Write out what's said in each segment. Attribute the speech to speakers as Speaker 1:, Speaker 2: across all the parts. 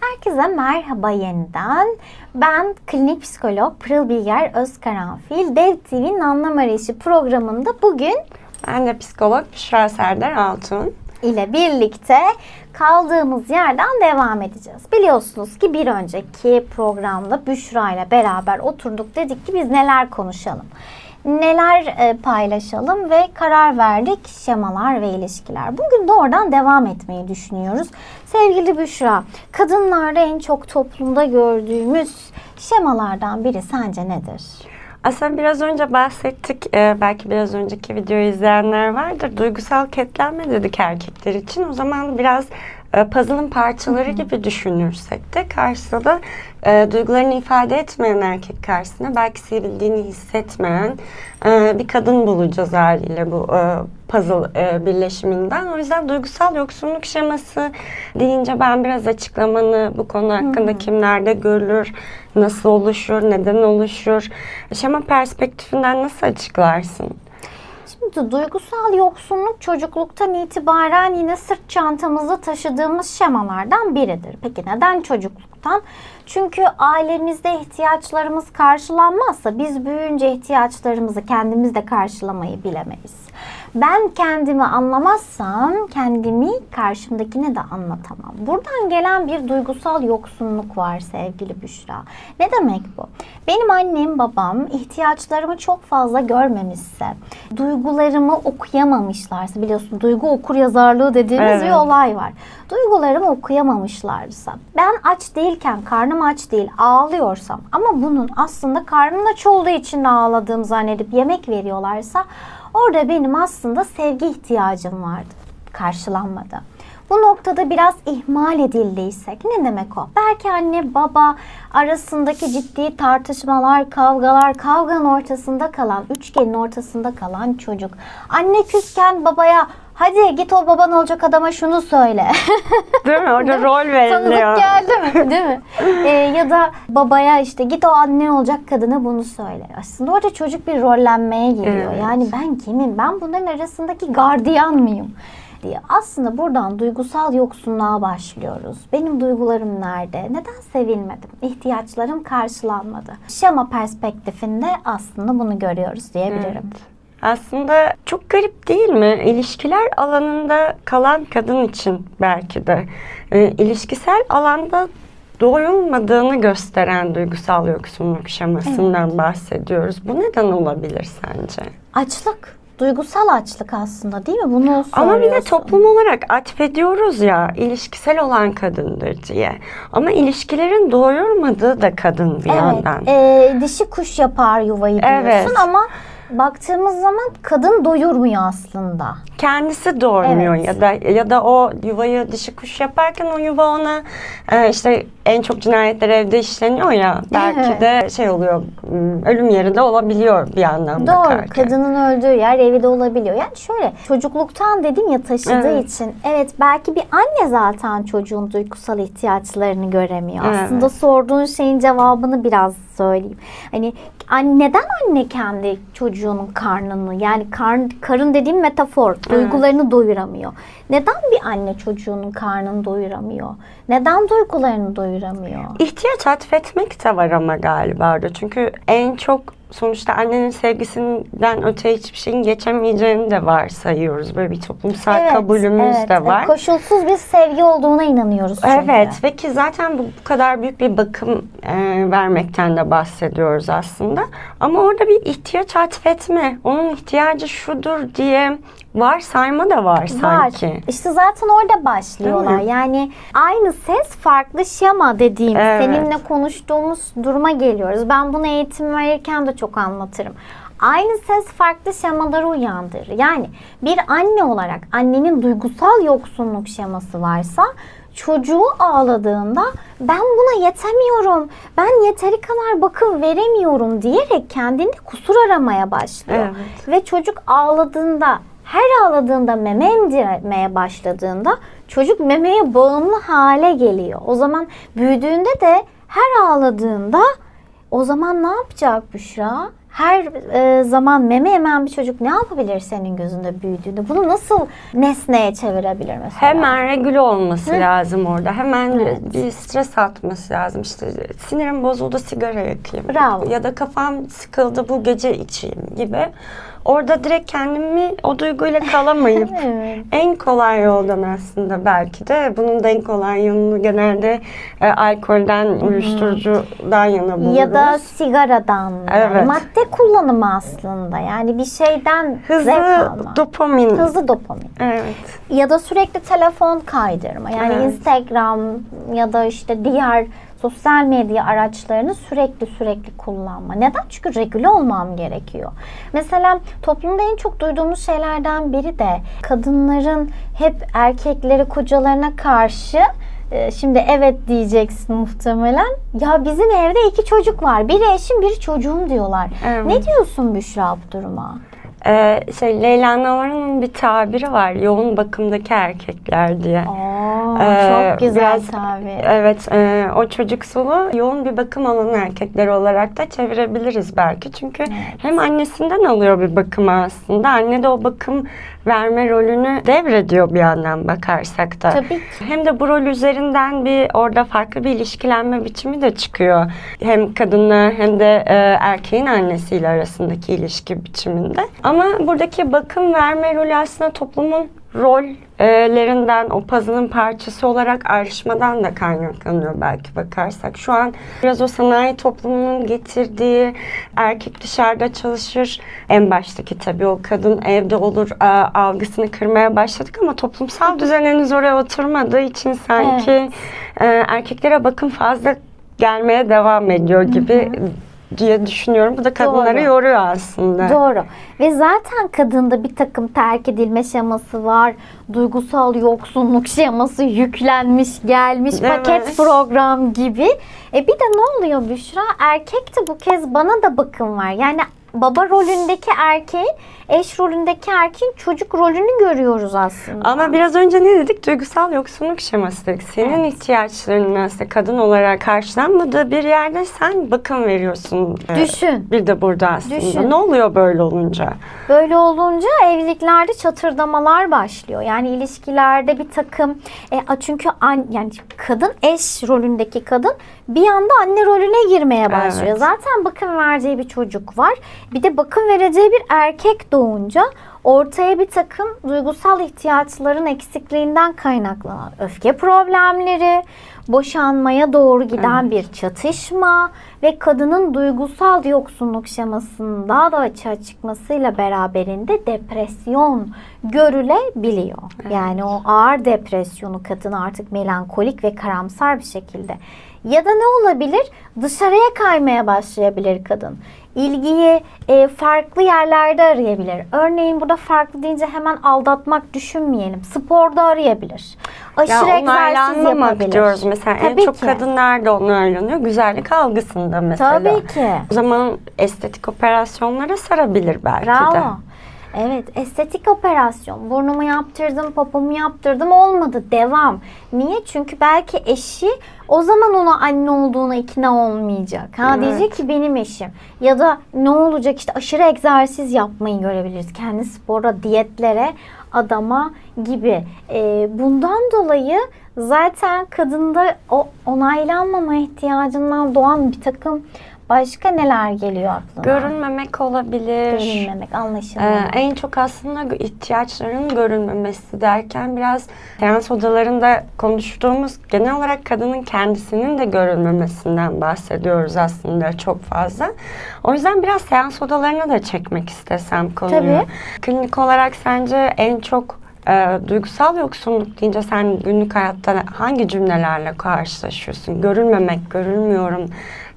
Speaker 1: Herkese merhaba yeniden. Ben klinik psikolog Pırıl Bilger Özkaranfil. Dev TV'nin Anlam Arayışı programında bugün
Speaker 2: Ben de psikolog Büşra Serdar Altun.
Speaker 1: ile birlikte kaldığımız yerden devam edeceğiz. Biliyorsunuz ki bir önceki programda Büşra ile beraber oturduk dedik ki biz neler konuşalım. Neler e, paylaşalım ve karar verdik şemalar ve ilişkiler. Bugün de oradan devam etmeyi düşünüyoruz. Sevgili Büşra, kadınlarda en çok toplumda gördüğümüz şemalardan biri sence nedir?
Speaker 2: Aslında biraz önce bahsettik, e, belki biraz önceki videoyu izleyenler vardır. Duygusal ketlenme dedik erkekler için. O zaman biraz e, puzzle'ın parçaları gibi düşünürsek de karşısında da e, duygularını ifade etmeyen erkek karşısında belki sevildiğini hissetmeyen e, bir kadın bulacağız haliyle bu e, puzzle e, birleşiminden. O yüzden duygusal yoksunluk şeması deyince ben biraz açıklamanı bu konu hakkında kimlerde görülür, nasıl oluşur, neden oluşur, şema perspektifinden nasıl açıklarsın?
Speaker 1: Şimdi duygusal yoksunluk çocukluktan itibaren yine sırt çantamızda taşıdığımız şemalardan biridir. Peki neden çocukluktan? Çünkü ailemizde ihtiyaçlarımız karşılanmazsa biz büyüyünce ihtiyaçlarımızı kendimiz de karşılamayı bilemeyiz. Ben kendimi anlamazsam kendimi karşımdakine de anlatamam. Buradan gelen bir duygusal yoksunluk var sevgili Büşra. Ne demek bu? Benim annem babam ihtiyaçlarımı çok fazla görmemişse, duygularımı okuyamamışlarsa biliyorsun duygu okur yazarlığı dediğimiz bir
Speaker 2: Evet.
Speaker 1: olay var. Duygularımı okuyamamışlarsa, ben aç değilken, karnım aç değil, ağlıyorsam ama bunun aslında karnım aç olduğu için ağladığımı zannedip yemek veriyorlarsa orada benim aslında sevgi ihtiyacım vardı. Karşılanmadı. Bu noktada biraz ihmal edildiysek ne demek o? Belki anne baba arasındaki ciddi tartışmalar, kavgalar, kavganın ortasında kalan, üçgenin ortasında kalan çocuk. Anne küsken babaya hadi git o baban olacak adama şunu söyle.
Speaker 2: Değil mi? Orada rol
Speaker 1: Tanıdık
Speaker 2: veriliyor.
Speaker 1: geldi mi? Değil mi? Ee, ya da babaya işte git o anne olacak kadına bunu söyle. Aslında orada çocuk bir rollenmeye giriyor.
Speaker 2: Evet.
Speaker 1: Yani ben kimim? Ben bunların arasındaki gardiyan mıyım? diye. Aslında buradan duygusal yoksunluğa başlıyoruz. Benim duygularım nerede? Neden sevilmedim? İhtiyaçlarım karşılanmadı. Şema perspektifinde aslında bunu görüyoruz diyebilirim.
Speaker 2: Aslında çok garip değil mi? İlişkiler alanında kalan kadın için belki de e, ilişkisel alanda doyulmadığını gösteren duygusal yoksunluk şemasından bahsediyoruz. Bu neden olabilir sence?
Speaker 1: Açlık. Duygusal açlık aslında değil mi? Bunu
Speaker 2: Ama bir de
Speaker 1: söylüyorsun.
Speaker 2: toplum olarak atfediyoruz ya ilişkisel olan kadındır diye. Ama ilişkilerin doyurmadığı da kadın bir yandan.
Speaker 1: Evet, dişi kuş yapar yuvayı diyorsun
Speaker 2: Evet.
Speaker 1: ama baktığımız zaman kadın doyurmuyor aslında.
Speaker 2: kendisi doymuyor
Speaker 1: Evet.
Speaker 2: ya da ya da o yuvayı dişi kuş yaparken o yuva ona e, işte en çok cinayetler evde işleniyor ya belki
Speaker 1: Evet.
Speaker 2: de şey oluyor m, ölüm yeri de olabiliyor bir yandan
Speaker 1: Doğru.
Speaker 2: bakarken.
Speaker 1: Kadının öldüğü yer evi de olabiliyor. Yani şöyle çocukluktan dedim ya taşıdığı
Speaker 2: Evet.
Speaker 1: için. Evet belki bir anne zaten çocuğun duygusal ihtiyaçlarını göremiyor.
Speaker 2: Evet.
Speaker 1: Aslında sorduğun şeyin cevabını biraz söyleyeyim. Hani an- neden anne kendi çocuğunun karnını yani karn, karın dediğim metafor duygularını doyuramıyor? Neden bir anne çocuğunun karnını doyuramıyor? Neden duygularını doyuramıyor?
Speaker 2: İhtiyaç atfetmek de var ama galiba orada. Çünkü en çok sonuçta annenin sevgisinden öte hiçbir şeyin geçemeyeceğini de varsayıyoruz. Böyle bir toplumsal kabulümüz
Speaker 1: evet.
Speaker 2: de var.
Speaker 1: Koşulsuz bir sevgi olduğuna inanıyoruz çünkü.
Speaker 2: Evet ve ki zaten bu, bu kadar büyük bir bakım e, vermekten de bahsediyoruz aslında. Ama orada bir ihtiyaç atfetme, onun ihtiyacı şudur diye varsayma da var sanki.
Speaker 1: Var. İşte zaten orada başlıyorlar.
Speaker 2: Değil mi?
Speaker 1: Yani aynı ses farklı şema dediğim
Speaker 2: Evet.
Speaker 1: seninle konuştuğumuz duruma geliyoruz. Ben bunu eğitim verirken de çok anlatırım. Aynı ses farklı şemaları uyandırır. Yani bir anne olarak annenin duygusal yoksunluk şeması varsa çocuğu ağladığında ben buna yetemiyorum, ben yeteri kadar bakım veremiyorum diyerek kendini kusur aramaya başlıyor.
Speaker 2: Evet.
Speaker 1: Ve çocuk ağladığında her ağladığında meme emdirmeye başladığında çocuk memeye bağımlı hale geliyor. O zaman büyüdüğünde de her ağladığında o zaman ne yapacak Büşra? her e, zaman meme yemen bir çocuk ne yapabilir senin gözünde büyüdüğünde? Bunu nasıl nesneye çevirebilir mesela?
Speaker 2: Hemen regüle olması
Speaker 1: Hı.
Speaker 2: lazım orada. Hemen
Speaker 1: Evet.
Speaker 2: bir stres atması lazım. İşte sinirim bozuldu sigara yakayım.
Speaker 1: Bravo.
Speaker 2: Ya da kafam sıkıldı bu gece içeyim gibi. Orada direkt kendimi o duyguyla kalamayıp
Speaker 1: Evet.
Speaker 2: en kolay yoldan aslında belki de bunun da en kolay yolunu genelde e, alkolden, uyuşturucudan yana buluruz.
Speaker 1: Ya da sigaradan. Yani
Speaker 2: Evet.
Speaker 1: madde kullanımı aslında. Yani bir şeyden
Speaker 2: hızlı
Speaker 1: zevk alma.
Speaker 2: dopamin.
Speaker 1: Hızlı dopamin.
Speaker 2: Evet.
Speaker 1: Ya da sürekli telefon kaydırma. Yani
Speaker 2: Evet.
Speaker 1: Instagram ya da işte diğer sosyal medya araçlarını sürekli sürekli kullanma. Neden? Çünkü regüle olmam gerekiyor. Mesela toplumda en çok duyduğumuz şeylerden biri de kadınların hep erkekleri kocalarına karşı e, Şimdi evet diyeceksin muhtemelen. Ya bizim evde iki çocuk var. Biri eşim, biri çocuğum diyorlar.
Speaker 2: Evet.
Speaker 1: Ne diyorsun Büşra bu duruma?
Speaker 2: Ee, şey Leyla Navarro'nun bir tabiri var. Yoğun bakımdaki erkekler diye.
Speaker 1: Aa,
Speaker 2: Ee,
Speaker 1: çok güzel
Speaker 2: biraz-
Speaker 1: tabii.
Speaker 2: Evet, e, o çocuksulu yoğun bir bakım alan erkekleri olarak da çevirebiliriz belki. Çünkü hem annesinden alıyor bir bakımı aslında. Anne de o bakım verme rolünü devrediyor bir yandan bakarsak da.
Speaker 1: Tabii ki.
Speaker 2: Hem de bu rol üzerinden bir orada farklı bir ilişkilenme biçimi de çıkıyor. Hem kadınla hem de e, erkeğin annesiyle arasındaki ilişki biçiminde. Ama buradaki bakım verme rolü aslında toplumun rollerinden, o puzzle'ın parçası olarak ayrışmadan da kaynaklanıyor belki bakarsak. Şu an biraz o sanayi toplumunun getirdiği erkek dışarıda çalışır. En baştaki tabii o kadın evde olur algısını kırmaya başladık ama toplumsal düzen henüz oraya oturmadığı için sanki e, erkeklere bakım fazla gelmeye devam ediyor gibi diye düşünüyorum. Bu da kadınları
Speaker 1: Doğru.
Speaker 2: yoruyor aslında.
Speaker 1: Doğru. Ve zaten kadında bir takım terk edilme şeması var. Duygusal yoksunluk şeması yüklenmiş, gelmiş
Speaker 2: Evet.
Speaker 1: paket program gibi. E bir de ne oluyor Büşra? Erkek de bu kez bana da bakım var. Yani baba rolündeki erkeğin, eş rolündeki erkeğin çocuk rolünü görüyoruz aslında.
Speaker 2: Ama biraz önce ne dedik? Duygusal yoksunluk şeması dedik. Senin
Speaker 1: Evet.
Speaker 2: ihtiyaçlarının aslında kadın olarak karşılanmadığı bir yerde sen bakım veriyorsun.
Speaker 1: Düşün.
Speaker 2: Bir de burada aslında.
Speaker 1: Düşün.
Speaker 2: Ne oluyor böyle olunca?
Speaker 1: Böyle olunca evliliklerde çatırdamalar başlıyor. Yani ilişkilerde bir takım e, çünkü an, yani kadın eş rolündeki kadın bir anda anne rolüne girmeye başlıyor.
Speaker 2: Evet.
Speaker 1: Zaten bakım vereceği bir çocuk var. Bir de bakım vereceği bir erkek doğunca ortaya bir takım duygusal ihtiyaçların eksikliğinden kaynaklanan öfke problemleri, boşanmaya doğru giden bir çatışma ve kadının duygusal yoksunluk şemasının daha da açığa çıkmasıyla beraberinde depresyon görülebiliyor. Yani o ağır depresyonu kadın artık melankolik ve karamsar bir şekilde ya da ne olabilir? Dışarıya kaymaya başlayabilir kadın. İlgiyi e, farklı yerlerde arayabilir. Örneğin burada farklı deyince hemen aldatmak düşünmeyelim. Sporda arayabilir. Aşırı
Speaker 2: Ya
Speaker 1: egzersiz yapabilir.
Speaker 2: diyoruz mesela. en
Speaker 1: Tabii
Speaker 2: çok
Speaker 1: ki.
Speaker 2: kadınlar da onaylanıyor. Güzellik algısında mesela.
Speaker 1: Tabii ki.
Speaker 2: O zaman estetik operasyonlara sarabilir belki de.
Speaker 1: Evet, estetik operasyon. Burnumu yaptırdım, popomu yaptırdım, olmadı. Devam. Niye? Çünkü belki eşi o zaman ona anne olduğuna ikna olmayacak. Ha
Speaker 2: Evet.
Speaker 1: diyecek ki benim eşim. Ya da ne olacak işte aşırı egzersiz yapmayı görebiliriz. Kendi spora, diyetlere adama gibi. Ee, bundan dolayı zaten kadında o onaylanmama ihtiyacından doğan bir takım başka neler geliyor aklına?
Speaker 2: Görünmemek olabilir.
Speaker 1: Görünmemek,
Speaker 2: Ee,
Speaker 1: anlaşılmamak.
Speaker 2: en çok aslında ihtiyaçların görünmemesi derken biraz seans odalarında konuştuğumuz genel olarak kadının kendisinin de görünmemesinden bahsediyoruz aslında çok fazla. O yüzden biraz seans odalarına da çekmek istesem konuyu.
Speaker 1: Tabii.
Speaker 2: Klinik olarak sence en çok e, duygusal yoksunluk deyince sen günlük hayatta hangi cümlelerle karşılaşıyorsun? Görülmemek, görülmüyorum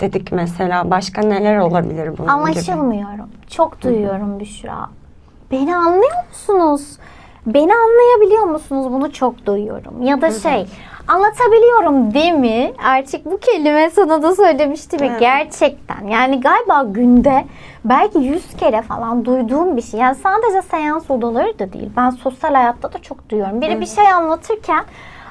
Speaker 2: dedik mesela. Başka neler olabilir bunun gibi?
Speaker 1: Anlaşılmıyorum. Çok duyuyorum Büşra. Beni anlıyor musunuz? Beni anlayabiliyor musunuz? Bunu çok duyuyorum. Ya da şey, anlatabiliyorum değil mi? Artık bu kelime sana da söylemiştim ya
Speaker 2: Evet.
Speaker 1: gerçekten. Yani galiba günde belki yüz kere falan duyduğum bir şey. Yani sadece seans odaları da değil. Ben sosyal hayatta da çok duyuyorum. Biri bir şey anlatırken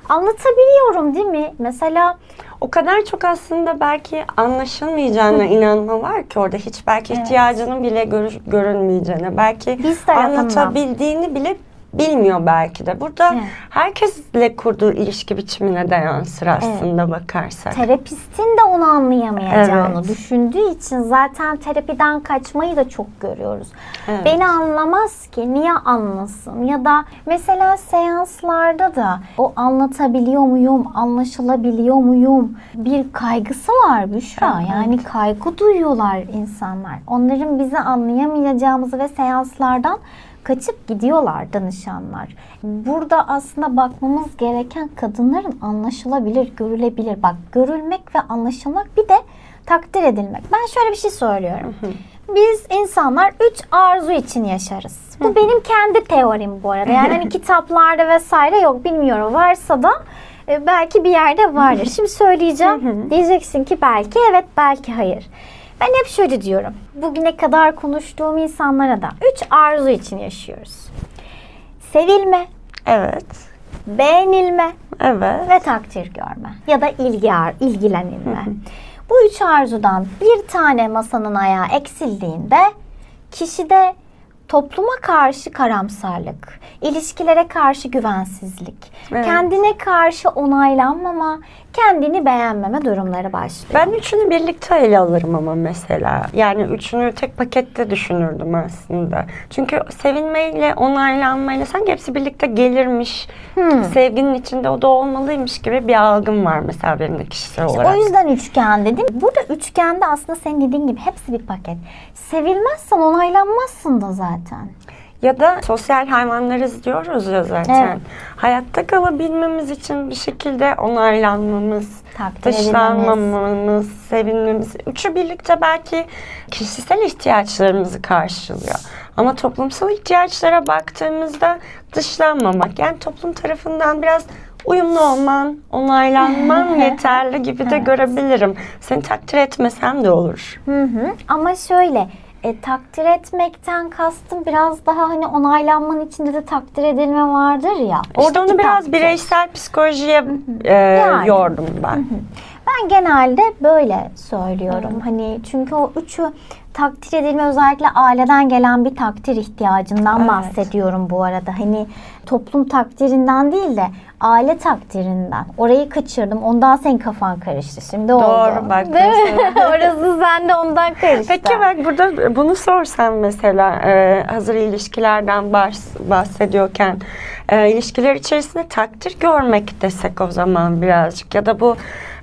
Speaker 1: Anlatabiliyorum değil mi? Mesela
Speaker 2: O kadar çok aslında belki anlaşılmayacağına inanma var ki orada hiç belki ihtiyacının bile görü- görünmeyeceğine belki
Speaker 1: Biz tarafından.
Speaker 2: anlatabildiğini bile bilmiyor belki de. Burada
Speaker 1: Evet.
Speaker 2: herkesle kurduğu ilişki biçimine de yansır aslında bakarsak.
Speaker 1: terapistin de onu anlayamayacağını
Speaker 2: Evet.
Speaker 1: düşündüğü için zaten terapiden kaçmayı da çok görüyoruz.
Speaker 2: Evet.
Speaker 1: Beni anlamaz ki niye anlasın ya da mesela seanslarda da o anlatabiliyor muyum, anlaşılabiliyor muyum bir kaygısı var Büşra.
Speaker 2: Evet.
Speaker 1: Yani kaygı duyuyorlar insanlar. Onların bizi anlayamayacağımızı ve seanslardan kaçıp gidiyorlar danışanlar. Burada aslında bakmamız gereken kadınların anlaşılabilir, görülebilir. Bak görülmek ve anlaşılmak bir de takdir edilmek. Ben şöyle bir şey söylüyorum. Biz insanlar üç arzu için yaşarız. Bu benim kendi teorim bu arada. Yani hani kitaplarda vesaire yok bilmiyorum. Varsa da e, belki bir yerde vardır. Şimdi söyleyeceğim. Diyeceksin ki belki evet belki hayır. Ben hep şöyle diyorum. Bugüne kadar konuştuğum insanlara da üç arzu için yaşıyoruz. Sevilme,
Speaker 2: Evet.
Speaker 1: beğenilme
Speaker 2: Evet.
Speaker 1: ve takdir görme. Ya da ilgi, ilgilenilme. Bu üç arzudan bir tane masanın ayağı eksildiğinde kişide topluma karşı karamsarlık, ilişkilere karşı güvensizlik,
Speaker 2: Evet.
Speaker 1: kendine karşı onaylanmama, kendini beğenmeme durumları başlıyor.
Speaker 2: Ben üçünü birlikte ele alırım ama mesela. Yani üçünü tek pakette düşünürdüm aslında. Çünkü sevilmeyle, onaylanmayla sanki hepsi birlikte gelirmiş.
Speaker 1: Hmm.
Speaker 2: Sevginin içinde o da olmalıymış gibi bir algım var mesela benim de kişisel
Speaker 1: İşte
Speaker 2: olarak.
Speaker 1: o yüzden üçgen dedim. Burada üçgende aslında senin dediğin gibi hepsi bir paket. Sevilmezsen onaylanmazsın da zaten.
Speaker 2: Ya da sosyal hayvanlarız diyoruz ya zaten.
Speaker 1: Evet.
Speaker 2: Hayatta kalabilmemiz için bir şekilde onaylanmamız,
Speaker 1: Takdir
Speaker 2: dışlanmamamız, sevilmemiz. Üçü birlikte belki kişisel ihtiyaçlarımızı karşılıyor. Ama toplumsal ihtiyaçlara baktığımızda dışlanmamak. Yani toplum tarafından biraz uyumlu olman, onaylanman yeterli gibi de görebilirim. Seni takdir etmesem de olur.
Speaker 1: Hı hı. Ama şöyle e, takdir etmekten kastım biraz daha hani onaylanmanın içinde de takdir edilme vardır ya.
Speaker 2: İşte onu biraz
Speaker 1: takdir.
Speaker 2: bireysel psikolojiye e,
Speaker 1: Yani.
Speaker 2: yordum ben.
Speaker 1: Ben genelde böyle söylüyorum. Hani çünkü o üçü takdir edilme özellikle aileden gelen bir takdir ihtiyacından
Speaker 2: Evet.
Speaker 1: bahsediyorum bu arada. Hani toplum takdirinden değil de aile takdirinden. Orayı kaçırdım. Ondan senin kafan karıştı. Şimdi oldu.
Speaker 2: Doğru, bak?
Speaker 1: Orası sende ondan karıştı.
Speaker 2: Peki bak burada bunu sorsam mesela e, hazır ilişkilerden bahs- bahsediyorken e, ilişkiler içerisinde takdir görmek desek o zaman birazcık ya da bu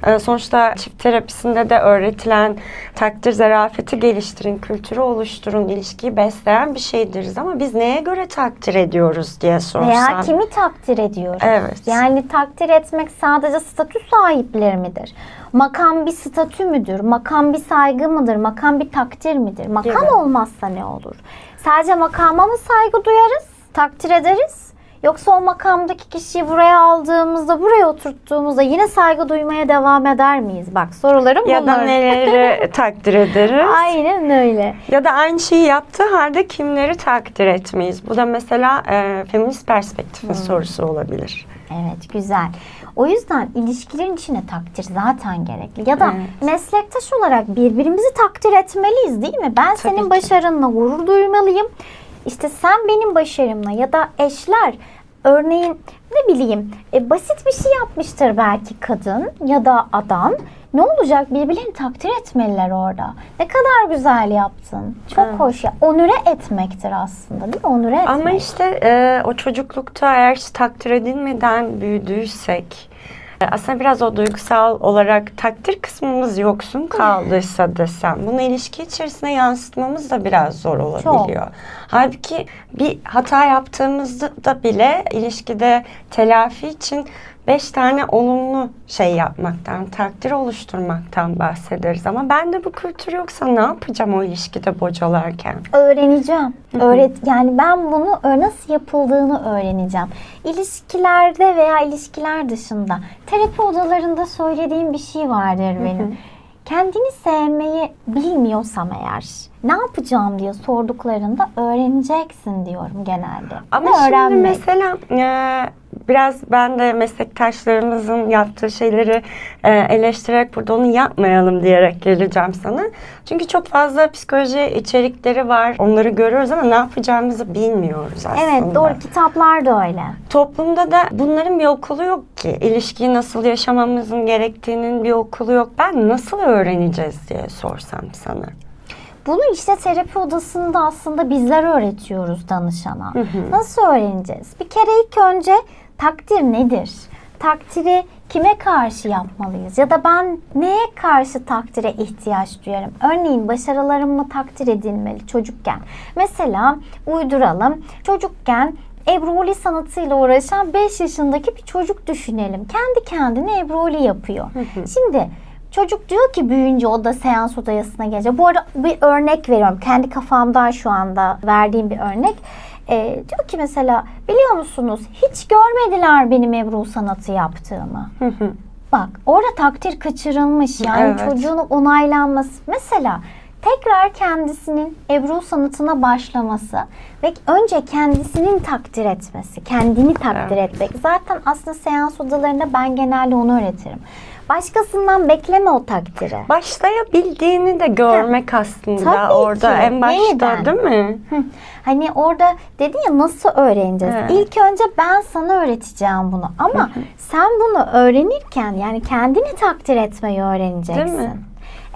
Speaker 2: e, sonuçta çift terapisinde de öğretilen takdir zarafeti geliştirin, kültürü oluşturun, ilişkiyi besleyen bir şeydiriz ama biz neye göre takdir ediyoruz diye sorsam.
Speaker 1: Veya kimi takdir ediyoruz?
Speaker 2: Evet.
Speaker 1: Yani takdir etmek sadece statü sahipleri midir? Makam bir statü müdür? Makam bir saygı mıdır? Makam bir takdir midir? Makam
Speaker 2: Gibi.
Speaker 1: olmazsa ne olur? Sadece makama mı saygı duyarız? Takdir ederiz? Yoksa o makamdaki kişiyi buraya aldığımızda, buraya oturttuğumuzda yine saygı duymaya devam eder miyiz? Bak sorularım
Speaker 2: ya da
Speaker 1: bunlar.
Speaker 2: neleri takdir ederiz?
Speaker 1: Aynen öyle.
Speaker 2: Ya da aynı şeyi yaptığı halde kimleri takdir etmeyiz? Bu da mesela e, feminist perspektifin sorusu olabilir.
Speaker 1: Evet güzel. O yüzden ilişkilerin içine takdir zaten gerekli. Ya da
Speaker 2: Evet.
Speaker 1: meslektaş olarak birbirimizi takdir etmeliyiz değil mi? Ben senin
Speaker 2: ki.
Speaker 1: başarınla gurur duymalıyım. İşte sen benim başarımla ya da eşler örneğin ne bileyim e, basit bir şey yapmıştır belki kadın ya da adam. Ne olacak? Birbirlerini takdir etmeliler orada. Ne kadar güzel yaptın. Çok
Speaker 2: Evet.
Speaker 1: hoş ya. Onüre etmektir aslında değil mi? Onüre etmek.
Speaker 2: Ama işte e, o çocuklukta eğer takdir edilmeden büyüdüysek aslında biraz o duygusal olarak takdir kısmımız yoksun kaldıysa desem bunu ilişki içerisine yansıtmamız da biraz zor olabiliyor. Halbuki bir hata yaptığımızda bile ilişkide telafi için beş tane olumlu şey yapmaktan, takdir oluşturmaktan bahsederiz. Ama ben de bu kültür yoksa ne yapacağım o ilişkide bocalarken?
Speaker 1: öğreneceğim. Öğret yani ben bunu nasıl yapıldığını öğreneceğim. İlişkilerde veya ilişkiler dışında terapi odalarında söylediğim bir şey vardır benim. Kendini sevmeyi bilmiyorsam eğer ne yapacağım diye sorduklarında öğreneceksin diyorum genelde.
Speaker 2: Ama
Speaker 1: Ve
Speaker 2: şimdi
Speaker 1: öğrenmek.
Speaker 2: mesela e, biraz ben de meslektaşlarımızın yaptığı şeyleri e, eleştirerek burada onu yapmayalım diyerek geleceğim sana. Çünkü çok fazla psikoloji içerikleri var. Onları görüyoruz ama ne yapacağımızı bilmiyoruz aslında.
Speaker 1: Evet doğru kitaplar da öyle.
Speaker 2: Toplumda da bunların bir okulu yok ki. İlişkiyi nasıl yaşamamızın gerektiğinin bir okulu yok. Ben nasıl öğreneceğiz diye sorsam sana.
Speaker 1: Bunu işte terapi odasında aslında bizler öğretiyoruz danışana. Nasıl öğreneceğiz? Bir kere ilk önce takdir nedir? Takdiri kime karşı yapmalıyız? Ya da ben neye karşı takdire ihtiyaç duyarım? Örneğin başarılarım mı takdir edilmeli çocukken? Mesela uyduralım. Çocukken Ebruli sanatıyla uğraşan 5 yaşındaki bir çocuk düşünelim. Kendi kendine Ebruli yapıyor. Şimdi Çocuk diyor ki büyüyünce o da seans odasına gelecek. Bu arada bir örnek veriyorum. Kendi kafamdan şu anda verdiğim bir örnek. Ee, diyor ki mesela biliyor musunuz hiç görmediler benim Ebru sanatı yaptığımı. Bak orada takdir kaçırılmış. Yani
Speaker 2: Evet.
Speaker 1: çocuğun onaylanması. Mesela tekrar kendisinin Ebru sanatına başlaması ve önce kendisinin takdir etmesi, kendini takdir etmek. Zaten aslında seans odalarında ben genelde onu öğretirim. Başkasından bekleme o takdiri.
Speaker 2: Başlayabildiğini de görmek aslında
Speaker 1: Tabii
Speaker 2: orada
Speaker 1: ki,
Speaker 2: en başta
Speaker 1: yeniden.
Speaker 2: değil mi?
Speaker 1: Hı. Hani orada dedi ya nasıl öğreneceğiz?
Speaker 2: Evet.
Speaker 1: İlk önce ben sana öğreteceğim bunu. Ama sen bunu öğrenirken yani kendini takdir etmeyi öğreneceksin.
Speaker 2: Değil mi?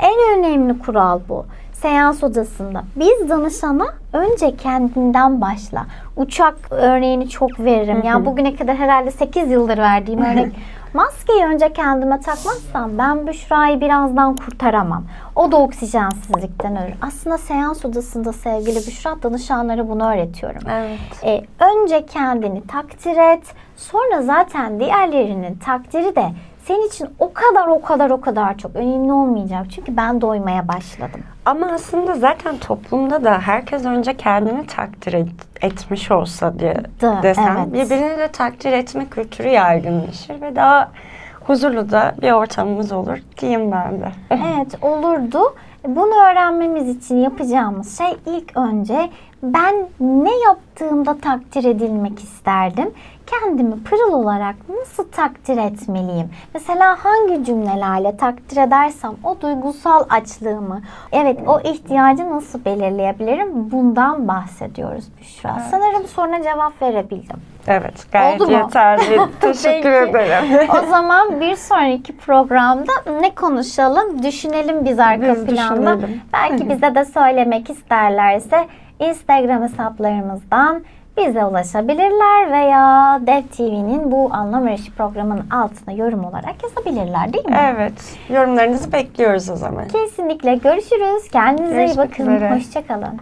Speaker 1: En önemli kural bu. Seans odasında biz danışana önce kendinden başla. Uçak örneğini çok veririm. Yani bugüne kadar herhalde 8 yıldır verdiğim örnek. Maskeyi önce kendime takmazsam ben Büşra'yı birazdan kurtaramam. O da oksijensizlikten ölür. Aslında seans odasında sevgili Büşra danışanlara bunu öğretiyorum.
Speaker 2: Evet.
Speaker 1: E, önce kendini takdir et. Sonra zaten diğerlerinin takdiri de senin için o kadar o kadar o kadar çok önemli olmayacak. Çünkü ben doymaya başladım.
Speaker 2: Ama aslında zaten toplumda da herkes önce kendini takdir et- etmiş olsa diye
Speaker 1: Da,
Speaker 2: desem
Speaker 1: evet.
Speaker 2: birbirini de takdir etme kültürü yaygınlaşır ve daha huzurlu da bir ortamımız olur diyeyim ben de.
Speaker 1: Evet olurdu. Bunu öğrenmemiz için yapacağımız şey ilk önce ben ne yaptığımda takdir edilmek isterdim? Kendimi pırıl olarak nasıl takdir etmeliyim? Mesela hangi cümlelerle takdir edersem o duygusal açlığımı, evet o ihtiyacı nasıl belirleyebilirim? Bundan bahsediyoruz Büşra. Sanırım soruna cevap verebildim.
Speaker 2: Evet gayet
Speaker 1: Oldu mu?
Speaker 2: yeterli. Teşekkür ederim.
Speaker 1: O zaman bir sonraki programda ne konuşalım? Düşünelim biz arka
Speaker 2: Biz
Speaker 1: planda.
Speaker 2: düşünelim.
Speaker 1: Belki bize de söylemek isterlerse Instagram hesaplarımızdan bize ulaşabilirler veya Dev TV'nin bu anlam arayışı programının altına yorum olarak yazabilirler değil mi?
Speaker 2: Evet. Yorumlarınızı bekliyoruz o zaman.
Speaker 1: Kesinlikle görüşürüz. Kendinize iyi
Speaker 2: Görüşmek
Speaker 1: bakın.
Speaker 2: üzere.
Speaker 1: Hoşçakalın.